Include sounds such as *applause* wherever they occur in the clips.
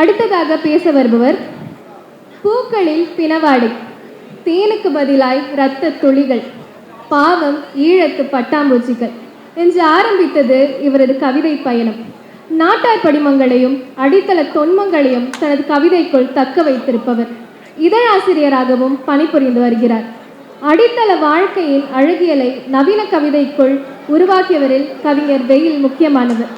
அடுத்ததாக பேச வருபவர் பூக்களில் பிணவாடை தேனுக்கு பதிலாய் இரத்த துளிகள் பாவம் ஈழத்து பட்டாம்பூச்சிகள் என்று ஆரம்பித்தது இவரது கவிதை பயணம். நாட்டார் படிமங்களையும் அடித்தள தொன்மங்களையும் தனது கவிதைக்குள் தக்க வைத்திருப்பவர். இதழாசிரியராகவும் பணிபுரிந்து வருகிறார். அடித்தள வாழ்க்கையின் அழகியலை நவீன கவிதைக்குள் உருவாக்கியவரில் கவிஞர் வெயில் முக்கியமானவர்.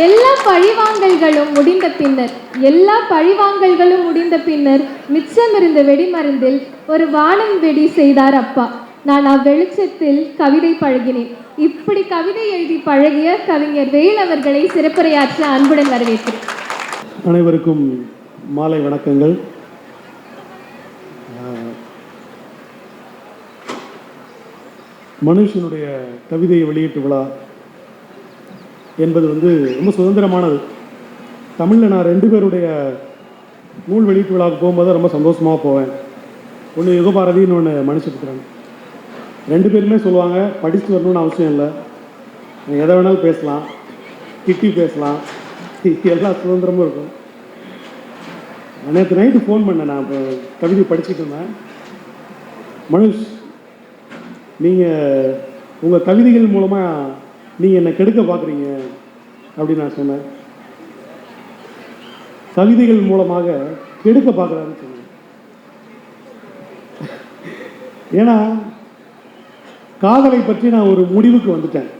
எல்லா பழிவாங்கல்களும் முடிந்த பின்னர் எல்லா பழிவாங்கல்களும் முடிந்த பின்னர் மிச்சமிருந்த வெடிமருந்தில் ஒரு வானம் வெடி செய்தார் அப்பா. நான் அவ்வெளிச்சத்தில் கவிதை பழகினேன். இப்படி கவிதை எழுதி பழகிய கவிஞர் வெயில் அவர்களை சிறப்புரையாற்ற அன்புடன் வரவேற்கிறேன். அனைவருக்கும் மாலை வணக்கங்கள். மனுஷனுடைய கவிதை வெளியீட்டு விழா என்பது வந்து ரொம்ப சுதந்திரமானது. தமிழில் நான் ரெண்டு பேருடைய நூல் வெளியீட்டு விழாவுக்கு போகும்போது ரொம்ப சந்தோஷமாக போவேன். ஒன்று யுகபாரதின்னு ஒன்று மனுஷபுத்திரன் ரெண்டு பேருமே சொல்லுவாங்க படிச்சுட்டு வரணும்னு அவசியம் இல்லை. எதை வேணாலும் பேசலாம். திட்டி பேசலாம். *laughs* எல்லா சுதந்திரமும் இருக்கும். நேற்று நைட்டு ஃபோன் பண்ணேன். நான் இப்போ கவிதை படிச்சுட்டு இருந்தேன். மனுஷ் நீங்கள் உங்கள் கவிதைகள் மூலமாக நீங்கள் என்னை கெடுக்க பார்க்குறீங்க அப்படின்னு நான் சொன்னேன். கவிதைகள் மூலமாக கெடுக்க பார்க்குறாருன்னு சொன்னேன். ஏன்னா காதலை பற்றி நான் ஒரு முடிவுக்கு வந்துட்டேன்.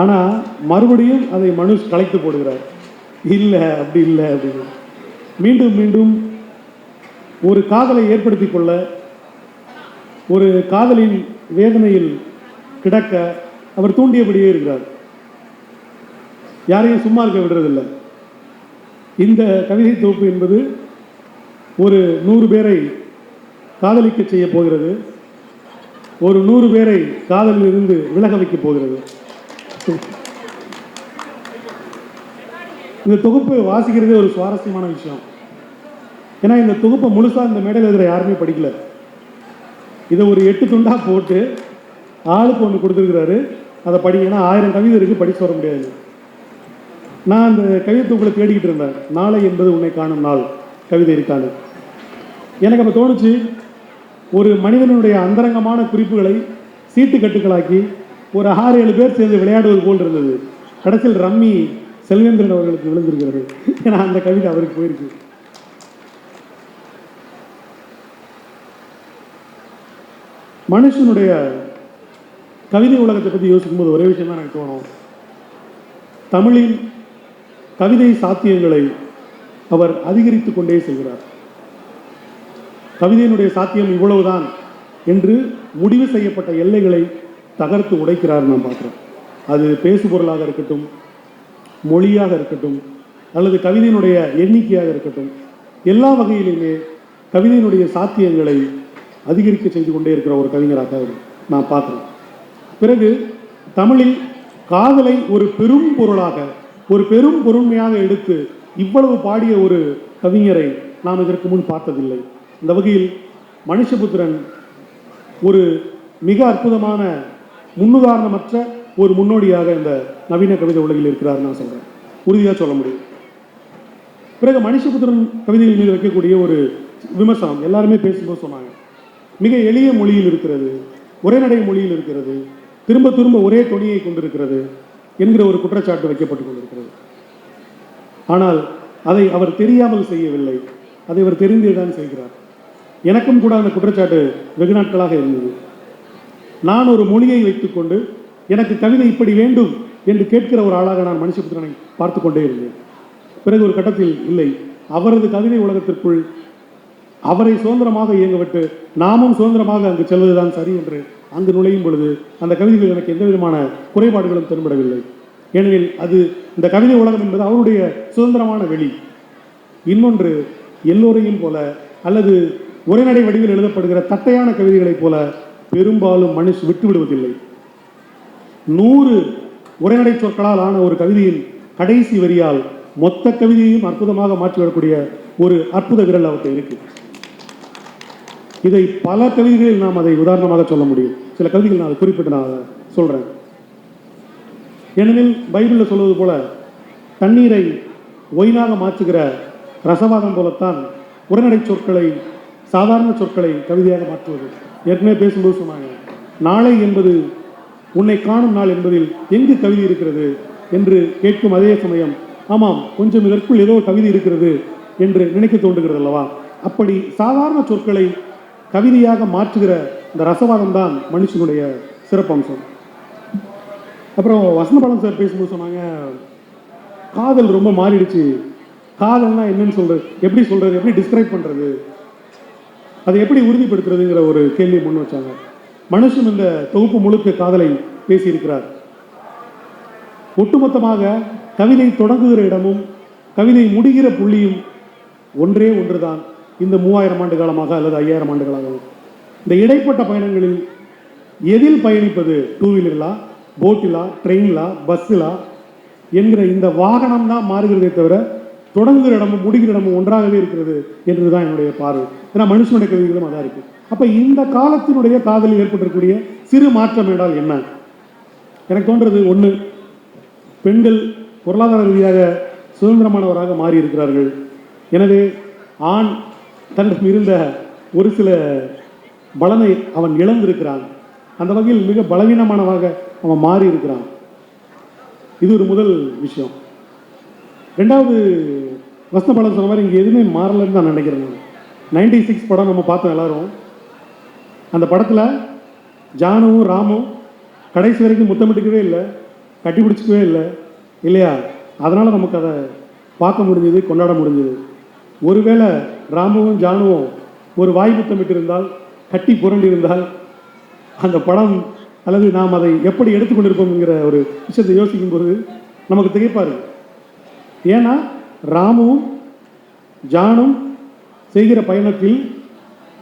ஆனால் மறுபடியும் அதை மனுஷ் கலைத்து போடுகிறார். இல்லை அப்படி இல்லை அப்படின்னு மீண்டும் மீண்டும் ஒரு காதலை ஏற்படுத்திக் கொள்ள ஒரு காதலின் வேதனையில் கிடக்க அவர் தூண்டியபடியே இருக்கிறார். யாரையும் சும்மா இருக்க விடுறதில்லை. இந்த கவிதை தொகுப்பு என்பது ஒரு நூறு பேரை காதலிக்க செய்ய போகிறது. ஒரு நூறு பேரை காதலில் இருந்து விலக வைக்கப் போகிறது. இந்த தொகுப்பு வாசிக்கிறதே ஒரு சுவாரஸ்யமான விஷயம். ஏன்னா இந்த தொகுப்பை முழுசாக இந்த மேடையில் இருக்கிற யாருமே படிக்கல. இதை ஒரு எட்டு துண்டாக போட்டு ஆளுக்கு ஒன்று கொடுத்துருக்கிறாரு. அதை படிங்கன்னா ஆயிரம் கவிதை இருக்கு படிச்சு வர முடியாது. நான் அந்த கவிதை தொகுப்பில் தேடிக்கிட்டு இருந்தேன். நாளை என்பது உன்னை காணும் நாள். கவிதை இருக்காது. எனக்கு அப்போ தோணுச்சு ஒரு மனிதனுடைய அந்தரங்கமான குறிப்புகளை சீட்டு கட்டுக்களாக்கி ஒரு ஆறு ஏழு பேர் சேர்ந்து விளையாடுவது போல் இருந்தது. கடைசியில் ரம்மி செல்வேந்திரன் அவர்களுக்கு விழுந்திருக்கிறது. ஏன்னா அந்த கவிதை அவருக்கு போயிருக்கு. மனுஷனுடைய கவிதை உலகத்தை பற்றி யோசிக்கும்போது ஒரே விஷயம் தான் எனக்கு தோணும். தமிழின் கவிதை சாத்தியங்களை அவர் அதிகரித்து கொண்டே செல்கிறார். கவிதையினுடைய சாத்தியம் இவ்வளவுதான் என்று முடிவு செய்யப்பட்ட எல்லைகளை தகர்த்து உடைக்கிறார் நாம் பார்க்குறோம். அது பேசுபொருளாக இருக்கட்டும் மொழியாக இருக்கட்டும் அல்லது கவிதையினுடைய எண்ணிக்கையாக இருக்கட்டும் எல்லா வகையிலுமே கவிதையினுடைய சாத்தியங்களை அதிகரிக்க செய்து கொண்டே இருக்கிற ஒரு கவிஞராக நான் பார்க்குறேன். பிறகு தமிழில் காதலை ஒரு பெரும் பொருளாக ஒரு பெரும் பொருண்மையாக எடுத்து இவ்வளவு பாடிய ஒரு கவிஞரை நாம் இதற்கு முன் பார்த்ததில்லை. இந்த வகையில் மனுஷபுத்திரன் ஒரு மிக அற்புதமான முன்னுதாரணமற்ற ஒரு முன்னோடியாக இந்த நவீன கவிதை உலகில் இருக்கிறார் நான் சொல்றேன். உறுதியாக சொல்ல முடியும். பிறகு மனுஷபுத்திரன் கவிதைகள் மீது வைக்கக்கூடிய ஒரு விமர்சனம் எல்லாருமே பேசும்போது சொன்னாங்க. மிக எளிய மொழியில் இருக்கிறது உரைநடை மொழியில் இருக்கிறது திரும்ப திரும்ப ஒரே தொனியை கொண்டிருக்கிறது என்கிற ஒரு குற்றச்சாட்டு வைக்கப்பட்டுக் கொண்டிருக்கிறது. ஆனால் அதை அவர் தெரியாமல் செய்யவில்லை. அதை அவர் தெரிந்தே தான் செய்கிறார். எனக்கும் கூட அந்த குற்றச்சாட்டு வெகு நாட்களாக இருந்தது. நான் ஒரு மொழியை வைத்துக்கொண்டு எனக்கு கவிதை இப்படி வேண்டும் என்று கேட்கிற ஒரு ஆளாக நான் மனுஷபுத்திரனை பார்த்து கொண்டே இருந்தேன். பிறகு ஒரு கட்டத்தில் இல்லை. அவரது கவிதை உலகத்திற்குள் அவரை சுதந்திரமாக இயங்கப்பட்டு நாமும் சுதந்திரமாக அங்கு செல்வதுதான் சரி என்று அங்கு நுழையும் பொழுது அந்த கவிதைகள் எனக்கு எந்த விதமான குறைபாடுகளும் தென்படவில்லை. ஏனெனில் அது இந்த கவிதை உலகம் என்பது அவருடைய சுதந்திரமான வெளி. இன்னொன்று எல்லோரையும் போல அல்லது உரைநடை வடிவில் எழுதப்படுகிற தட்டையான கவிதைகளைப் போல பெரும்பாலும் மனுஷ் விட்டுவிடுவதில்லை. நூறு உரைநடை சொற்களால் ஆன ஒரு கவிதையின் கடைசி வரியால் மொத்த கவிதையையும் அற்புதமாக மாற்றிவிடக்கூடிய ஒரு அற்புத விரல் அவர்கிட்ட இருக்குது இதை பல கவிதைகளில் நாம் அதை உதாரணமாக சொல்ல முடியும். சில கவிதைகள் நான் அதை குறிப்பிட்டு நான் அதை சொல்றேன். ஏனெனில் பைபிளில் சொல்வது போல தண்ணீரை ஒயினாக மாற்றுகிற ரசவாதம் போலத்தான் உரைநடை சொற்களை சாதாரண சொற்களை கவிதையாக மாற்றுவது. ஏற்கனவே பேசும்போது சொன்னாங்க நாளை என்பது உன்னை காணும் நாள் என்பதில் எங்கு கவிதை இருக்கிறது? என்று கேட்கும் அதே சமயம் ஆமாம் கொஞ்சம் இதற்குள் ஏதோ கவிதை இருக்கிறது என்று நினைக்க தோன்றுகிறது அல்லவா அப்படி சாதாரண சொற்களை கவிதையாக மாற்றுகிற இந்த ரசவாதம் தான் மனுஷனுடைய சிறப்பம்சம். அப்புறம் வசந்தபாலன் சார் பேசும்போது சொன்னாங்க காதல் ரொம்ப மாறிடுச்சு. காதல்னா என்னன்னு சொல்றது எப்படி சொல்றது எப்படி டிஸ்கிரைப் பண்றது அதை எப்படி உறுதிப்படுத்துறதுங்கிற ஒரு கேள்வியை முன் வச்சாங்க. மனுஷன் இந்த தொகுப்பு முழுக்க காதலை பேசியிருக்கிறார். ஒட்டுமொத்தமாக கவிதை தொடங்குகிற இடமும் கவிதை முடிகிற புள்ளியும் ஒன்றே ஒன்றுதான். இந்த மூவாயிரம் ஆண்டு காலமாக அல்லது ஐயாயிரம் ஆண்டுகளாகவும் இந்த இடைப்பட்ட பயணங்களில் எதில் பயணிப்பது? டூ வீலர்களா போட்டிலா ட்ரெயினிலா பஸ்ஸிலா என்கிற இந்த வாகனம் தான் மாறுகிறதே தவிர தொடங்குகிற இடமும் முடிகிற இடமும் ஒன்றாகவே இருக்கிறது என்றுதான் என்னுடைய பார்வை. ஏன்னா மனுஷனுடைய கவிதைகளும் அதான் இருக்கு. அப்போ இந்த காலத்தினுடைய காதலில் ஏற்பட்டிருக்கக்கூடிய சிறு மாற்றம் என்றால் என்ன? எனக்கு தோன்றது ஒன்று பெண்கள் பொருளாதார ரீதியாக சுதந்திரமானவராக மாறி இருக்கிறார்கள் எனவே ஆண் தன்னிடம் இருந்த ஒரு சில பலனை அவன் இழந்திருக்கிறான். அந்த வகையில் மிக பலவீனமானவாக அவன் மாறி இருக்கிறான் இது ஒரு முதல் விஷயம். ரெண்டாவது வசனபாலன் சொன்ன மாதிரி இங்கே எதுவுமே மாறலைன்னு நான் நினைக்கிறேன் நான். நைன்டி சிக்ஸ் படம் நம்ம பார்த்தோம் எல்லாரும். அந்த படத்தில் ஜானுவும் ராமும் கடைசி வரைக்கும் முத்தமிட்டுக்கவே இல்லை கட்டி பிடிச்சிக்கவே இல்லை இல்லையா? அதனால் நமக்கு அதை பார்க்க முடிஞ்சது கொண்டாட முடிஞ்சது. ஒருவேளை ராமுவும் ஜானுவும் ஒரு வாய் புத்தமிட்டிருந்தால் கட்டி புரண்டிருந்தால் அந்த படம் அல்லது நாம் அதை எப்படி எடுத்துக்கொண்டிருப்போம்ங்கிற ஒரு விஷயத்தை யோசிக்கும் பொழுது நமக்கு திகைப்பாரு. ஏன்னா ராமுவும் ஜானும் செய்கிற பயணத்தில்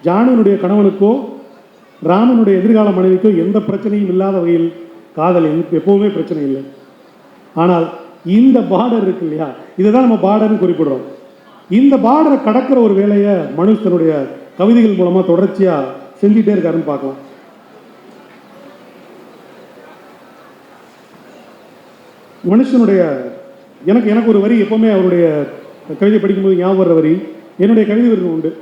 ஜானுனுடைய கணவனுக்கோ ராமனுடைய எதிர்கால மனைவிக்கோ எந்த பிரச்சனையும் இல்லாத வகையில் காதல் எனக்கு எப்பவுமே பிரச்சனை இல்லை. ஆனால் இந்த பார்டர் இருக்கு இல்லையா? இதை தான் நம்ம பார்டர்னு குறிப்பிடுறோம். இந்த பார்டரை கடக்கிற ஒரு வேலையை மனுஷ் தன்னுடைய கவிதைகள் மூலமா தொடர்ச்சியா செஞ்சுட்டே இருக்காருன்னு பார்க்கலாம். மனுஷனுடைய எனக்கு எனக்கு ஒரு வரி எப்போவுமே அவருடைய கவிதை படிக்கும்போது ஞாபகம் வர்ற வரி. என்னுடைய கவிதை விருது உண்டு.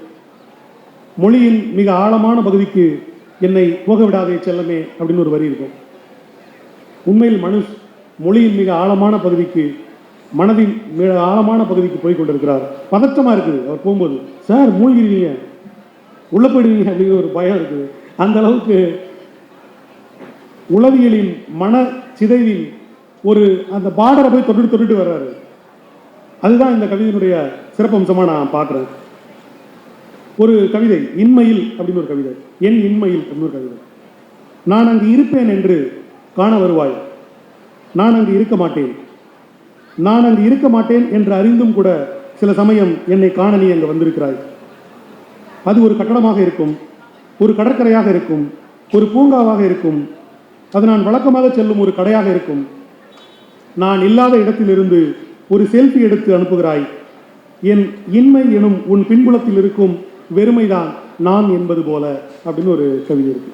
மொழியின் மிக ஆழமான பகுதிக்கு என்னை போக விடாதே செல்லமே அப்படின்னு ஒரு வரி இருக்கும். உண்மையில் மனுஷ் மொழியின் மிக ஆழமான பகுதிக்கு மனதின் மிக ஆழமான பகுதிக்கு போய் கொண்டிருக்கிறார். பதற்றமாக இருக்குது அவர் போகும்போது. சார் மூழ்கிடுவீங்க உள்ள போயிடுவீங்க அப்படிங்கிற ஒரு பயம் இருக்குது. அந்த அளவுக்கு உளவியலின் மன சிதைவில் ஒரு அந்த பார்டரை போய் தொட்டு தொட்டுட்டு வர்றாரு. அதுதான் இந்த கவிதையினுடைய சிறப்பம்சமாக நான் பார்க்குறேன். ஒரு கவிதை இன்மையில் அப்படின்னு ஒரு கவிதை. என் இன்மையில் அப்படின்னு ஒரு கவிதை. நான் அங்கு இருப்பேன் என்று காண வருவாய். நான் அங்கு இருக்க மாட்டேன். நான் அங்கு இருக்க மாட்டேன் என்று அறிந்தும் கூட சில சமயம் என்னை காண நீ அங்கு வந்திருக்கிறாய். அது ஒரு கட்டடமாக இருக்கும் ஒரு கடற்கரையாக இருக்கும் ஒரு பூங்காவாக இருக்கும். அது நான் வழக்கமாக செல்லும் ஒரு கடையாக இருக்கும். நான் இல்லாத இடத்திலிருந்து ஒரு செல்ஃபி எடுத்து அனுப்புகிறாய். என் இன்மை எனும் உன் பின்புலத்தில் இருக்கும் வெறுமைதான் நான் என்பது போல அப்படின்னு ஒரு கவிதை இருக்கு.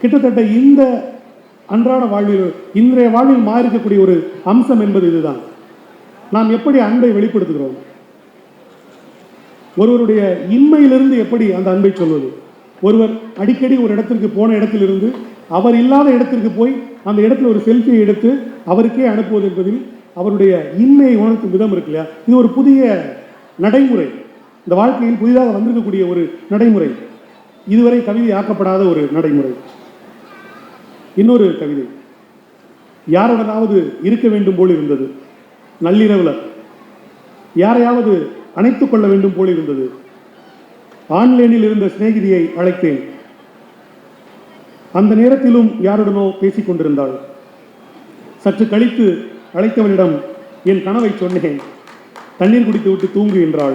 கிட்டத்தட்ட இந்த அன்றாட வாழ்வில் இன்றைய வாழ்வில் மாறிக்கக்கூடிய ஒரு அம்சம் என்பது இதுதான். நாம் எப்படி அன்பை வெளிப்படுத்துகிறோம்? ஒருவருடைய இன்மையிலிருந்து எப்படி அந்த அன்பை சொல்வது? ஒருவர் அடிக்கடி ஒரு இடத்திற்கு போன இடத்திலிருந்து அவர் இல்லாத இடத்திற்கு போய் அந்த இடத்துல ஒரு செல்ஃபியை எடுத்து அவருக்கே அனுப்புவது என்பதில் அவருடைய இன்மையை உணர்த்தும் விதம் இருக்கு இல்லையா? இது ஒரு புதிய நடைமுறை. இந்த வாழ்க்கையில் புதிதாக வந்திருக்கக்கூடிய ஒரு நடைமுறை. இதுவரை கவிதை ஆக்கப்படாத ஒரு நடைமுறை. இன்னொரு கவிதை. யாருடனாவது இருக்க வேண்டும் போல் இருந்தது. நள்ளிரவில். யாரையாவது அணைத்துக் கொள்ள வேண்டும் போல் இருந்தது. ஆன்லைனில் இருந்த சிநேகிதியை அழைத்தேன். அந்த நேரத்திலும் யாருடனோ பேசிக் கொண்டிருந்தாள். சற்று கழித்து அழைத்தவனிடம் என் கனவை சொன்னேன். தண்ணீர் குடித்து விட்டு தூங்கு என்றாள்.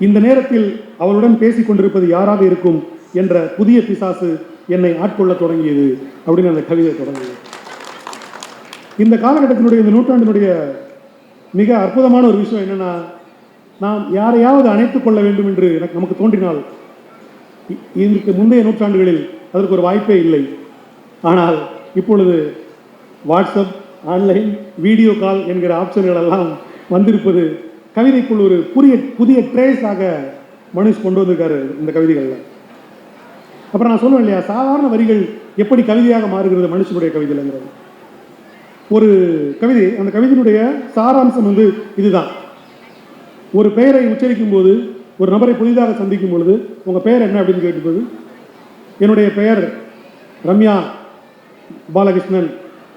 இந்த நேரத்தில் அவளுடன் பேசிக் கொண்டிருப்பது யாராக இருக்கும் என்ற புதிய பிசாசு என்னை ஆட்கொள்ளத் தொடங்கியது அப்படின்னு அந்த கவிதை தொடங்குது. இந்த காலகட்டத்தினுடைய இந்த நூற்றாண்டினுடைய மிக அற்புதமான ஒரு விஷயம் என்னென்னா நாம் யாரையாவது அணைத்துக் கொள்ள வேண்டும் என்று எனக்கு நமக்கு தோன்றினால் இதற்கு முந்தைய நூற்றாண்டுகளில் அதற்கு ஒரு வாய்ப்பே இல்லை. ஆனால் இப்பொழுது வாட்ஸ்அப் ஆன்லைன் வீடியோ கால் என்கிற ஆப்ஷன்கள் எல்லாம் வந்திருப்பது கவிதைக்குள் ஒரு புதிய புதிய ட்ரேஸாக மனுஷ் கொண்டு வந்திருக்காரு இந்த கவிதைகளில். அப்புறம் நான் சொல்லுவேன் இல்லையா சாதாரண வரிகள் எப்படி கவிதையாக மாறுகிறது மனுஷனுடைய கவிதைங்கிறது ஒரு கவிதை அந்த கவிதையினுடைய சாராம்சம் வந்து இதுதான். ஒரு பெயரை உச்சரிக்கும் போது ஒரு நபரை புதிதாக சந்திக்கும் பொழுது உங்கள் பெயர் என்ன அப்படின்னு கேட்டுப்போது என்னுடைய பெயர் ரம்யா பாலகிருஷ்ணன்.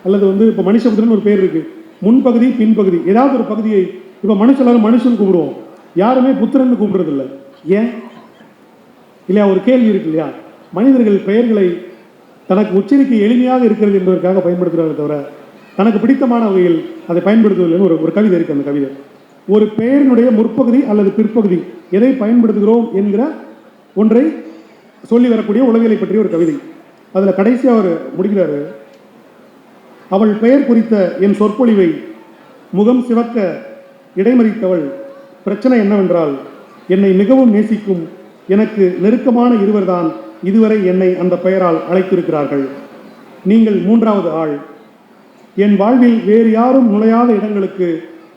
அல்லது வந்து இப்போ மனுஷபுத்திரன் ஒரு பேர் இருக்குது முன்பகுதி பின்பகுதி. ஏதாவது ஒரு பகுதியை இப்போ மனுஷன் எல்லாரும் மனுஷன் கூப்பிடுவோம். யாருமே புத்திரன் கூப்பிடுறதில்ல. ஏன்? இல்லையா ஒரு கேள்வி இருக்கு இல்லையா? மனிதர்கள் பெயர்களை தனக்கு உச்சரிக்க எளிமையாக இருக்கிறது என்பதற்காக பயன்படுத்துகிறார்கள் தவிர தனக்கு பிடித்தமான வகையில் அதை பயன்படுத்துவதில்லைன்னு ஒரு ஒரு கவிதை இருக்குது அந்த கவிதை. ஒரு பெயரினுடைய முற்பகுதி அல்லது பிற்பகுதி எதை பயன்படுத்துகிறோம் என்கிற ஒன்றை சொல்லி வரக்கூடிய உளவியலை பற்றிய ஒரு கவிதை. அதில் கடைசியாக அவர் முடிக்கிறாரு அவள் பெயர் குறித்த என் சொற்பொழிவை முகம் சிவக்க இடைமறித்தவள் பிரச்சனை என்னவென்றால் என்னை மிகவும் நேசிக்கும் எனக்கு நெருக்கமான இருவர்தான் இதுவரை என்னை அந்த பெயரால் அழைத்திருக்கிறார்கள். நீங்கள் மூன்றாவது ஆள். என் வாழ்வில் வேறு யாரும் நுழையாத இடங்களுக்கு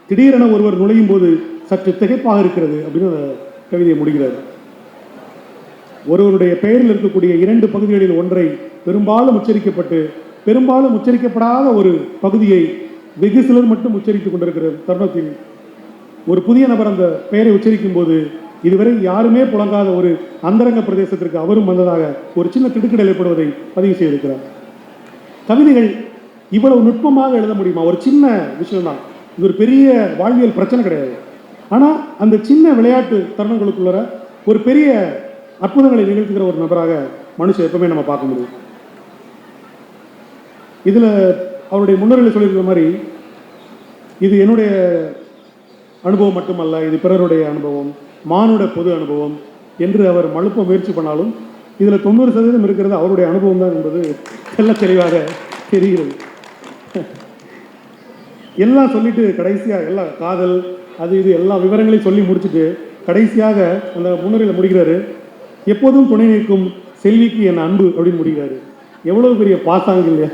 திடீரென ஒருவர் நுழையும் போது சற்று திகைப்பாக இருக்கிறது அப்படின்னு கவிதையை முடிகிறார் ஒருவருடைய பெயரில் இருக்கக்கூடிய இரண்டு பகுதிகளில் ஒன்றை பெரும்பாலும் உச்சரிக்கப்பட்டு பெரும்பாலும் உச்சரிக்கப்படாத ஒரு பகுதியை வெகு சிலர் மட்டும் உச்சரித்துக் கொண்டிருக்கிற தருணத்தில் ஒரு புதிய நபர் அந்த பெயரை உச்சரிக்கும் போது இதுவரை யாருமே புழங்காத ஒரு அந்தரங்க பிரதேசத்திற்கு அவரும் வந்ததாக ஒரு சின்ன திடுக்கிடல் ஏற்படுவதை பதிவு செய்திருக்கிறார். கவிதைகள் இவ்வளவு நுட்பமாக எழுத முடியுமா? ஒரு சின்ன விஷயம்தான். இது ஒரு பெரிய வாழ்வியல் பிரச்சனை கிடையாது. ஆனால் அந்த சின்ன விளையாட்டு தருணங்களுக்குள்ள ஒரு பெரிய அற்புதங்களை நிகழ்த்துகிற ஒரு நபராக மனுஷன் எப்பவுமே நம்ம பார்க்க முடியும். இதில் அவருடைய முன்னுரையில் சொல்லியிருக்கிற மாதிரி இது என்னுடைய அனுபவம் மட்டுமல்ல இது பிறருடைய அனுபவம் மானுட பொது அனுபவம் என்று அவர் மழுப்ப முயற்சி பண்ணாலும் இதில் தொண்ணூறு சதவீதம் இருக்கிறது அவருடைய அனுபவம் தான் என்பது தெல்ல தெளிவாக தெரிகிறது. எல்லாம் சொல்லிட்டு கடைசியாக எல்லாம் காதல் அது இது எல்லா விவரங்களையும் சொல்லி முடிச்சுட்டு கடைசியாக அந்த முன்னுரையில் முடிக்கிறாரு. எப்போதும் துணை நிற்கும் செல்விக்கு என் அன்பு அப்படின்னு முடிக்கிறாரு. எவ்வளவு பெரிய பாசாங்க இல்லையா?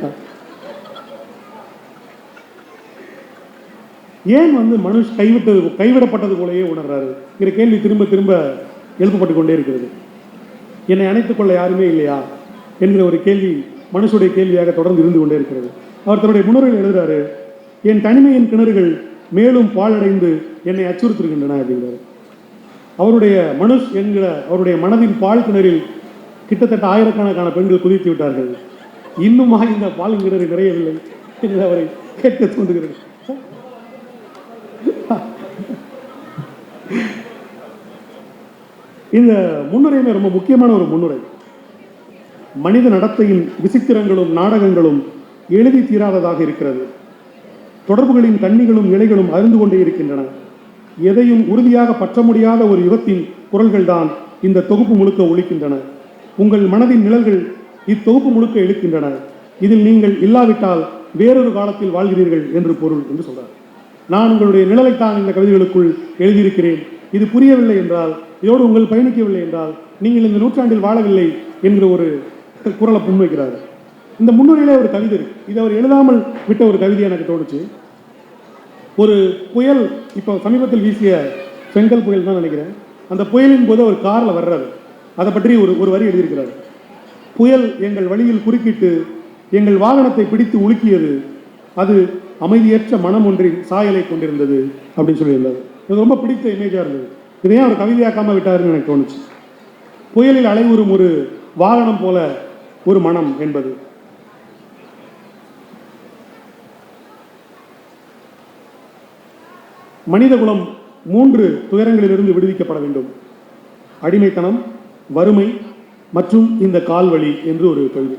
ஏன் வந்து மனுஷ் கைவிட்டது கைவிடப்பட்டது போலயே உணர்றாரு? என்கிற கேள்வி திரும்ப திரும்ப எழுப்பப்பட்டு கொண்டே இருக்கிறது. என்னை அணைத்துக் கொள்ள யாருமே இல்லையா? என்கிற ஒரு கேள்வி மனுஷுடைய கேள்வியாக தொடர்ந்து இருந்து கொண்டே இருக்கிறது. அவர் தன்னுடைய முன்னுரையில் எழுதுறாரு என் தனிமையின் கிணறுகள் மேலும் பாழடைந்து என்னை அச்சுறுத்துகின்றன அப்படிங்கிறார். அவருடைய மனுஷ் என்கிற அவருடைய மனதின் பால் கிணறில் கிட்டத்தட்ட ஆயிரக்கணக்கான பெண்கள் குதித்து விட்டார்கள். இன்னுமா இந்த பால் கிணறு நிறையவில்லை என்று அவரை கேட்க தோன்றுகிறது. இந்த முன்னுரையுமே ரொம்ப முக்கியமான ஒரு முன்னுரை. மனித நடத்தையின் விசித்திரங்களும் நாடகங்களும் எழுதி தீராததாக இருக்கிறது. தொடர்புகளின் கண்ணிகளும் இலைகளும் அறிந்து கொண்டே இருக்கின்றன. எதையும் உறுதியாக பற்ற முடியாத ஒரு யுகத்தின் குரல்கள்தான் இந்த தொகுப்பு முழுக்க ஒழிக்கின்றன உங்கள் மனதின் நிழல்கள் இத்தொகுப்பு முழுக்க எழுக்கின்றன. இதில் நீங்கள் இல்லாவிட்டால் வேறொரு காலத்தில் வாழ்கிறீர்கள் என்று பொருள் என்று சொல்றார். நான் உங்களுடைய நிழலைத்தான் இந்த கவிதைகளுக்குள் எழுதியிருக்கிறேன். இது புரியவில்லை என்றால் இதோடு உங்கள் பயணிக்கவில்லை என்றால் நீங்கள் இந்த நூற்றாண்டில் வாழவில்லை என்கிற ஒரு குரலை முன்வைக்கிறார். இந்த முன்னுரையிலே ஒரு கவிதை இருக்கு. இது அவர் எழுதாமல் விட்ட ஒரு கவிதை எனக்கு தோணுச்சு. ஒரு புயல் இப்போ சமீபத்தில் வீசிய செங்கல் புயல் தான் நினைக்கிறேன். அந்த புயலின் போது ஒரு காரில் வர்றாரு. அதை பற்றி ஒரு ஒரு வரி எழுதியிருக்கிறார். புயல் எங்கள் வழியில் குறுக்கிட்டு எங்கள் வாகனத்தை பிடித்து உலுக்கியது அது அமைதியற்ற மனம் ஒன்றின் சாயலை கொண்டிருந்தது அப்படின்னு சொல்லியிருந்தார். இது ரொம்ப பிடித்த இமேஜாக இருந்தது. இதை ஏன் அவர் கவிதையாக்காம விட்டாருன்னு எனக்கு தோணுச்சு. புயலில் அலைவுறும் ஒரு வாகனம் போல ஒரு மனம் என்பது. மனிதகுலம் மூன்று துயரங்களிலிருந்து விடுவிக்கப்பட வேண்டும். அடிமைத்தனம் வறுமை மற்றும் இந்த கால்வழி என்று ஒரு கவிதை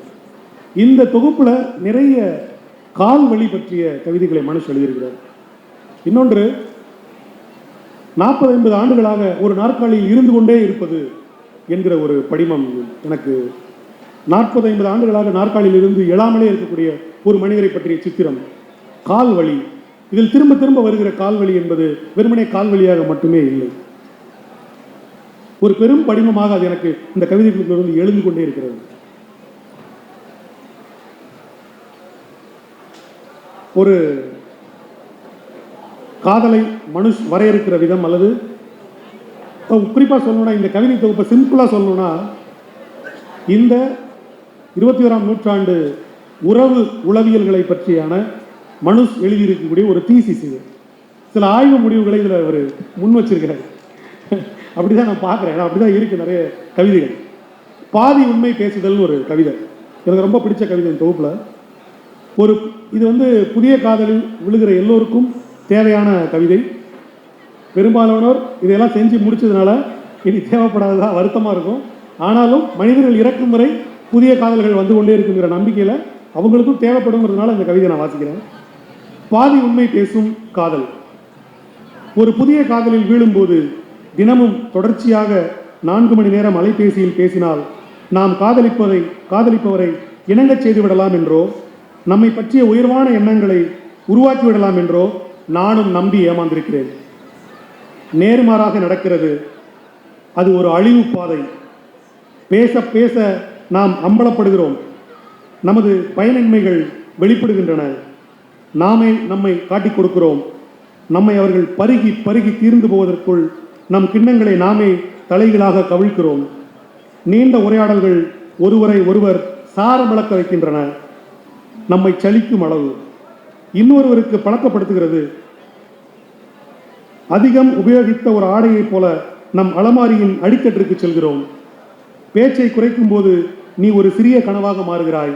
இந்த தொகுப்புல நிறைய கால்வழி பற்றிய கவிதைகளை மனுஷ் எழுதியிருக்கிறார். இன்னொன்று நாற்பது ஐம்பது ஆண்டுகளாக ஒரு நாற்காலியில் இருந்து கொண்டே இருப்பது என்கிற ஒரு படிமம் எனக்கு. நாற்பது ஐம்பது ஆண்டுகளாக நாற்காலியில் இருந்து எழாமலே இருக்கக்கூடிய ஒரு மனிதரை பற்றிய சித்திரம். கால் வலி இதில் திரும்ப திரும்ப வருகிற கால்வழி என்பது வெறுமனே கால்வழியாக மட்டுமே இல்லை. ஒரு பெரும் படிமமாக அது எனக்கு இந்த கவிதைகளிலிருந்து எழுந்து கொண்டே இருக்கிறது. ஒரு காதலை மனுஷ் வரையறுக்கிற விதம் அல்லது குறிப்பாக சொல்லணும்னா இந்த கவிதை தொகுப்பை சிம்பிளாக சொல்லணும்னா இந்த இருபத்தி ஓராம் நூற்றாண்டு உறவு உளவியல்களை பற்றியான மனுஷ் எழுதியிருக்கக்கூடிய ஒரு தீசிஸ் இது. சில ஆய்வு முடிவுகளை இதில் அவர் முன் வச்சிருக்கிறார். *laughs* அப்படிதான் நான் பார்க்குறேன். ஏன்னா அப்படிதான் இருக்கு நிறைய கவிதைகள். பாதி உண்மை பேசுதல்னு ஒரு கவிதை. எனக்கு ரொம்ப பிடிச்ச கவிதை தொகுப்பில். ஒரு இது வந்து புதிய காதலில் விழுகிற எல்லோருக்கும் தேவையான கவிதை. பெரும்பாலானோர் இதையெல்லாம் செஞ்சு முடிச்சதுனால இனி தேவைப்படாததா வருத்தமாக இருக்கும். ஆனாலும் மனிதர்கள் இறக்கும் வரை புதிய காதல்கள் வந்து கொண்டே இருக்குங்கிற நம்பிக்கையில் அவங்களுக்கும் தேவைப்படுங்கிறதுனால இந்த கவிதை நான் வாசிக்கிறேன். பாதி உண்மை பேசும் காதல். ஒரு புதிய காதலில் வீழும்போது தினமும் தொடர்ச்சியாக நான்கு மணி நேரம் அலைபேசியில் பேசினால் நாம் காதலிப்பதை காதலிப்பவரை இணங்கச் செய்து விடலாம் என்றோ நம்மை பற்றிய உயர்வான எண்ணங்களை உருவாக்கி விடலாம் என்றோ நானும் நம்பி ஏமாந்திருக்கிறேன். நேர்மாறாக நடக்கிறது அது ஒரு அழிவு பாதை. பேச பேச நாம் அம்பலப்படுகிறோம். நமது பயனின்மைகள் வெளிப்படுகின்றன. நாமே நம்மை காட்டிக் கொடுக்கிறோம். நம்மை அவர்கள் பருகி பருகி தீர்ந்து போவதற்குள் நம் கிண்ணங்களை நாமே தலைகளாக கவிழ்க்கிறோம். நீண்ட உரையாடல்கள் ஒருவரை ஒருவர் சாரமிழக்க வைக்கின்றன. நம்மை சலிக்கும் அளவு. இன்னொருவருக்கு பழக்கப்படுத்துகிறது. அதிகம் உபயோகித்த ஒரு ஆடையைப் போல நம் அலமாரியின் அடிக்கட்டிற்கு செல்கிறோம். பேச்சை குறைக்கும் போது நீ ஒரு சிறிய கனவாக மாறுகிறாய்.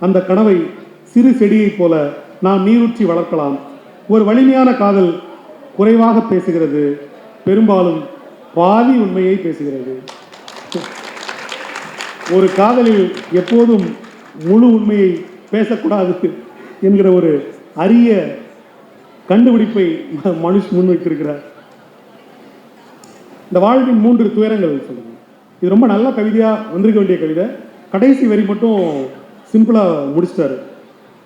அந்த கனவை சிறு செடியைப் போல நாம் நீரூற்றி வளர்க்கலாம். ஒரு வலிமையான காதல் குறைவாக பேசுகிறது. பெரும்பாலும் பாதி உண்மையை பேசுகிறது. ஒரு காதலில் எப்போதும் முழு உண்மையை பேசக்கூடாது என்கிற ஒரு அரிய கண்டுபிடிப்பை மனுஷ் முன்வைத்திருக்கிறார். இந்த வாழ்வின் மூன்று துயரங்கள் சொல்லுங்கள் இது ரொம்ப நல்ல கவிதையா வந்திருக்க வேண்டிய கவிதை. கடைசி வரி மட்டும் சிம்பிளா முடிச்சிட்டாரு.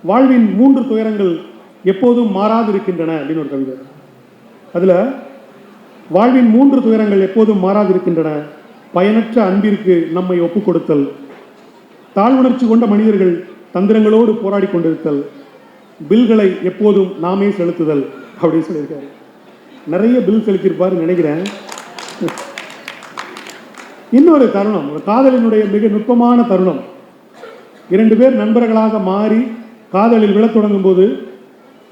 வாழ்வின் மூன்று துயரங்கள் எப்போதும் மாறாது இருக்கின்றன அப்படின்னு ஒரு கவிதை. அதில் வாழ்வின் மூன்று துயரங்கள் எப்போதும் மாறாது இருக்கின்றன பயனற்ற அன்பிற்கு நம்மை ஒப்புக் கொடுத்தல் தாழ்வுணர்ச்சி கொண்ட மனிதர்கள் தந்திரங்களோடு போராடி கொண்டிருத்தல். பில்களை எப்போதும் நாமே செலுத்துதல் அப்படின்னு சொல்லியிருக்காரு. நிறைய பில் செலுத்தியிருப்பாருன்னு நினைக்கிறேன். இன்னொரு தருணம் ஒரு காதலினுடைய மிக நுட்பமான தருணம். இரண்டு பேர் நண்பர்களாக மாறி காதலில் விழத் தொடங்கும் போது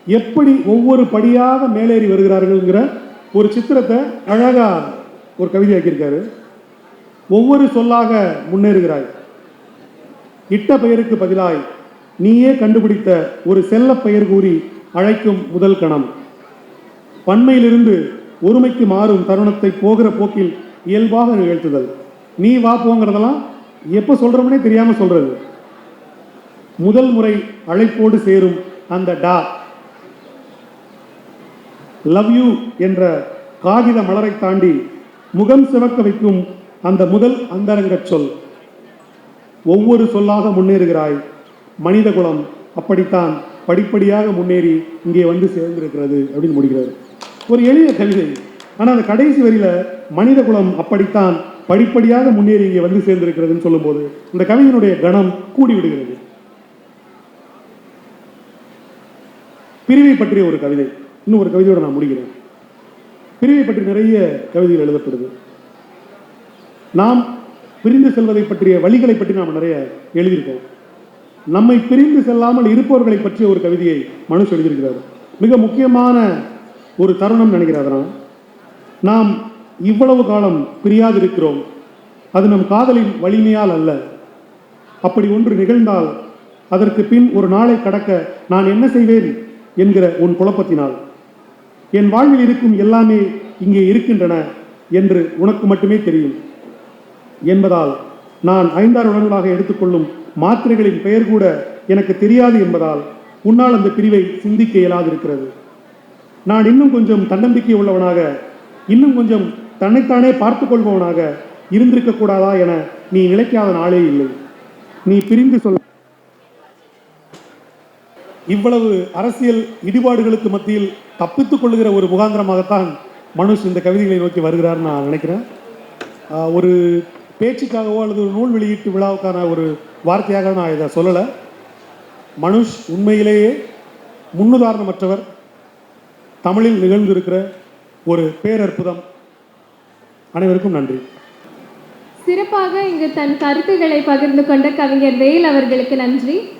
எப்படி ஒவ்வொரு படியாக மேலேறி வருகிறார்கள்ங்கிற ஒரு சித்திரத்தை அழகா ஒரு கவிதையாக்கியிருக்காரு. ஒவ்வொரு சொல்லாக முன்னேறுகிறாய். இட்ட பெயருக்கு பதிலாய் நீயே கண்டுபிடித்த ஒரு செல்ல பெயர் கூறி அழைக்கும் முதல் கணம். பன்மையிலிருந்து ஒருமைக்கு மாறும் தருணத்தை போகிற போக்கில் இயல்பாக நிகழ்த்துதல். நீ வா போங்கிறதெல்லாம் எப்போ சொல்கிறோம்னே தெரியாமல் சொல்றது. முதல் முறை அழைப்போடு சேரும் அந்த டா. லவ் யூ என்ற காகித மலரை தாண்டி முகம் சிவக்க வைக்கும் அந்த முதல் அந்தரங்கச் சொல். ஒவ்வொரு சொல்லாக முன்னேறுகிறாய். மனித குலம் அப்படித்தான் படிப்படியாக முன்னேறி இங்கே வந்து சேர்ந்திருக்கிறது அப்படின்னு முடிக்கிறார். ஒரு எளிய கவிதை. ஆனால் அந்த கடைசி வரியில மனித குலம் அப்படித்தான் படிப்படியாக முன்னேறி இங்கே வந்து சேர்ந்திருக்கிறதுன்னு சொல்லும்போது இந்த கவிதையினுடைய கணம் கூடி விடுகிறது பிரிவை பற்றிய ஒரு கவிதை. இன்னும் ஒரு கவிதையோட நான் முடிக்கிறேன். பிரிவை பற்றி நிறைய கவிதைகள் எழுதப்படுது. நாம் பிரிந்து செல்வதை பற்றிய வழிகளை பற்றி நாம் நிறைய எழுதியிருக்கோம். நம்மை பிரிந்து செல்லாமல் இருப்பவர்களை பற்றிய ஒரு கவிதையை மனுஷ் எழுதியிருக்கிறார் மிக முக்கியமான ஒரு தருணம் நினைக்கிறார் நாம் இவ்வளவு காலம் பிரியாதிருக்கிறோம். அது நம் காதலின் வலிமையால் அல்ல. அப்படி ஒன்று நிகழ்ந்தால் அதற்கு பின் ஒரு நாளை கடக்க நான் என்ன செய்வேன் என்கிற உன் குழப்பத்தினால். என் வாழ்வில் இருக்கும் எல்லாமே இங்கே இருக்கின்றன என்று உனக்கு மட்டுமே தெரியும். என்பதால் நான் ஐந்தாறு உடன்களாக எடுத்துக்கொள்ளும் மாத்திரைகளின் பெயர் கூட எனக்கு தெரியாது என்பதால் உன்னால் அந்த பிரிவை சிந்திக்க இயலாதிருக்கிறது. நான் இன்னும் கொஞ்சம் தன்னம்பிக்கை உள்ளவனாக இன்னும் கொஞ்சம் தன்னைத்தானே பார்த்து கொள்பவனாக இருந்திருக்கக்கூடாதா என நீ நினைக்காத நாளே இல்லை. நீ பிரிந்து சொல். இவ்வளவு அரசியல் இடிபாடுகளுக்கு மத்தியில் தப்பித்துக் கொள்ளுகிற ஒரு முகாந்திரமாகத்தான் மனுஷ் இந்த கவிதைகளை நோக்கி வருகிறார் நான் நினைக்கிறேன். ஒரு பேச்சுக்காகவோ அல்லது ஒரு நூல் வெளியீட்டு விழாவுக்கான ஒரு வார்த்தையாக நான் இதை சொல்லலை. மனுஷ் உண்மையிலேயே முன்னுதாரணமற்றவர். தமிழில் நிகழ்ந்திருக்கிற ஒரு பேரற்புதம். அனைவருக்கும் நன்றி. சிறப்பாக இங்கு தன் கருத்துக்களை பகிர்ந்து கொண்ட கவிஞர் வேல் அவர்களுக்கு நன்றி.